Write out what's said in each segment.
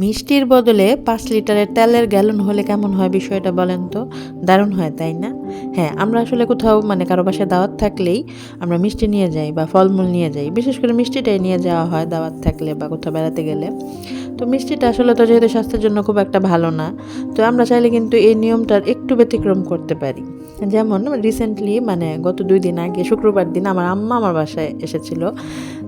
মিষ্টির বদলে পাঁচ লিটারের তেলের গ্যালন হলে কেমন হয় বিষয়টা বলেন তো? দারুণ হয়, তাই না? হ্যাঁ আমরা আসলে কোথাও মানে কারও বাসায় দাওয়াত থাকলেই আমরা মিষ্টি নিয়ে যাই বা ফলমূল নিয়ে যাই। বিশেষ করে মিষ্টিটাই নিয়ে যাওয়া হয় দাওয়াত থাকলে বা কোথাও বেড়াতে গেলে। তো মিষ্টিটা আসলে তো যেহেতু স্বাস্থ্যের জন্য খুব একটা ভালো না, তো আমরা চাইলে কিন্তু এই নিয়মটার একটু ব্যতিক্রম করতে পারি। যেমন রিসেন্টলি মানে গত দুই দিন আগে, শুক্রবার দিন আমার আম্মা আমার বাসায় এসেছিল।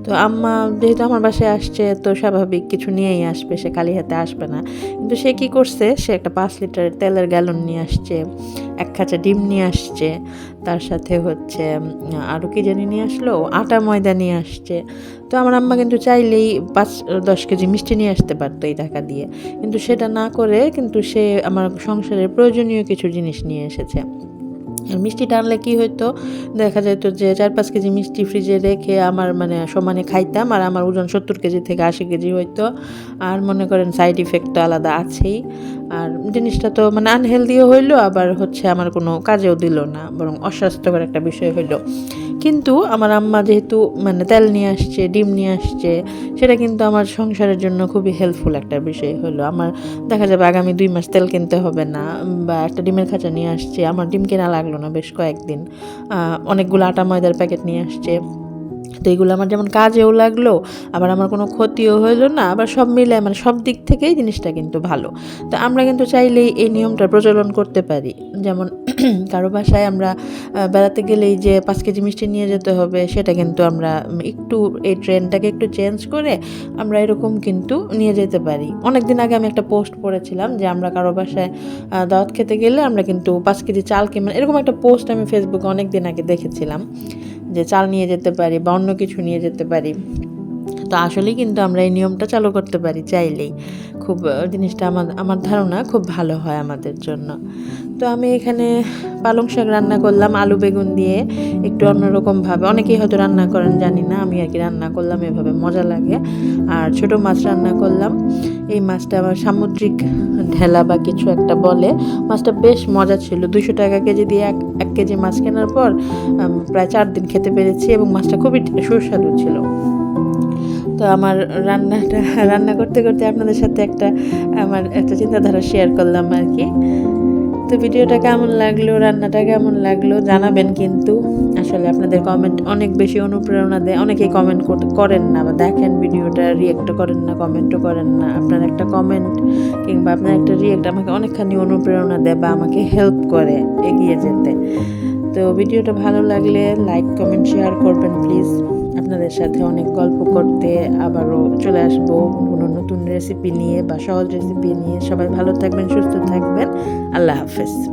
তো আম্মা যেহেতু আমার বাসায় আসছে, তো স্বাভাবিক কিছু নিয়েই আসবে, সে খালি হাতে আসবে না। কিন্তু সে কি করছে, সে একটা পাঁচ লিটারের তেলের গ্যালন নিয়ে আসছে, এক খাঁচা ডিম নিয়ে আসছে, তার সাথে হচ্ছে আরও কি জানি নিয়ে আসলো, আটা ময়দা নিয়ে আসছে। তো আমার আম্মা কিন্তু চাইলেই পাঁচ, দশ কেজি মিষ্টি নিয়ে আসতে পারতো এই টাকা দিয়ে। কিন্তু সেটা না করে কিন্তু সে আমার সংসারের প্রয়োজনীয় কিছু জিনিস নিয়ে এসেছে। আর মিষ্টি টানলে কি হইতো? দেখা যেত যে চার পাঁচ কেজি মিষ্টি ফ্রিজে রেখে আমার মানে সমানে খাইতাম আর আমার ওজন সত্তর কেজি থেকে আশি কেজি হইতো। আর মনে করেন সাইড ইফেক্ট তো আলাদা আছেই। আর জিনিসটা তো মানে আনহেলদিও হইল, আবার হচ্ছে আমার কোনো কাজেও দিল না, বরং অস্বাস্থ্যকর একটা বিষয় হইল। কিন্তু আমার আম্মা যেহেতু মানে তেল নিয়ে আসছে, ডিম নিয়ে আসছে, সেটা কিন্তু আমার সংসারের জন্য খুবই হেল্পফুল একটা বিষয় হলো। আমার দেখা যাবে আগামী দুই মাস তেল কিনতে হবে না, বা একটা ডিমের খাঁচা নিয়ে আসছে, আমার ডিম কেনা লাগল না বেশ কয়েকদিন। অনেকগুলো আটা ময়দার প্যাকেট নিয়ে আসছে। তো এগুলো আমার যেমন কাজেও লাগল, আবার আমার কোনো ক্ষতিও হইল না, আবার সব মিলে মানে সব দিক থেকেই জিনিসটা কিন্তু ভালো। তো আমরা কিন্তু চাইলেই এই নিয়মটা প্রচলন করতে পারি। যেমন কারও বাসায় আমরা বেড়াতে গেলেই যে পাঁচ কেজি মিষ্টি নিয়ে যেতে হবে, সেটা কিন্তু আমরা একটু এই ট্রেনটাকে একটু চেঞ্জ করে আমরা এরকম কিন্তু নিয়ে যেতে পারি। অনেক দিন আগে আমি একটা পোস্ট পড়েছিলাম যে আমরা কারও বাসায় দাওয়াত খেতে গেলে আমরা কিন্তু পাঁচ কেজি চাল কিনে এরকম একটা পোস্ট আমি ফেসবুকে অনেক দিন আগে দেখেছিলাম যে চাল নিয়ে যেতে পারি বা অন্য কিছু নিয়ে যেতে পারি। তো আসলেই কিন্তু আমরা এই নিয়মটা চালু করতে পারি চাইলেই। খুব জিনিসটা আমার আমার ধারণা খুব ভালো হয় আমাদের জন্য। তো আমি এখানে পালং শাক রান্না করলাম, আলু বেগুন দিয়ে একটু অন্যরকমভাবে। অনেকেই হয়তো রান্না করেন, জানি না, আমি আর কি রান্না করলাম, এভাবে মজা লাগে। আর ছোট মাছ রান্না করলাম। এই মাছটা আমার সামুদ্রিক ঢেলা বা কিছু একটা বলে। মাছটা বেশ মজা ছিল। দুশো টাকা কেজি দিয়ে এক এক কেজি মাছ কেনার পর প্রায় চার দিন খেতে পেরেছি এবং মাছটা খুবই সুস্বাদু ছিল। তো আমার রান্নাটা, রান্না করতে করতে আপনাদের সাথে একটা, আমার একটা চিন্তাধারা শেয়ার করলাম আর কি। তো ভিডিওটা কেমন লাগল, রান্নাটা কেমন লাগল জানাবেন কিন্তু। আসলে আপনাদের কমেন্ট অনেক বেশি অনুপ্রেরণা দেয়। অনেকেই কমেন্ট করেন না বা দেখেন ভিডিওটা রিয়েক্টও করেন না কমেন্টও করেন না। আপনার একটা কমেন্ট কিংবা আপনার একটা রিয়েক্ট আমাকে অনেকখানি অনুপ্রেরণা দেয় বা আমাকে হেল্প করে এগিয়ে যেতে। তো ভিডিওটা ভালো লাগলে লাইক কমেন্ট শেয়ার করবেন প্লিজ আপনাদের সাথে অনেক গল্প করতে আবারও চলে আসব কোনো নতুন রেসিপি নিয়ে বা সহজ রেসিপি নিয়ে। সবাই ভালো থাকবেন, সুস্থ থাকবেন। আল্লাহ হাফেজ।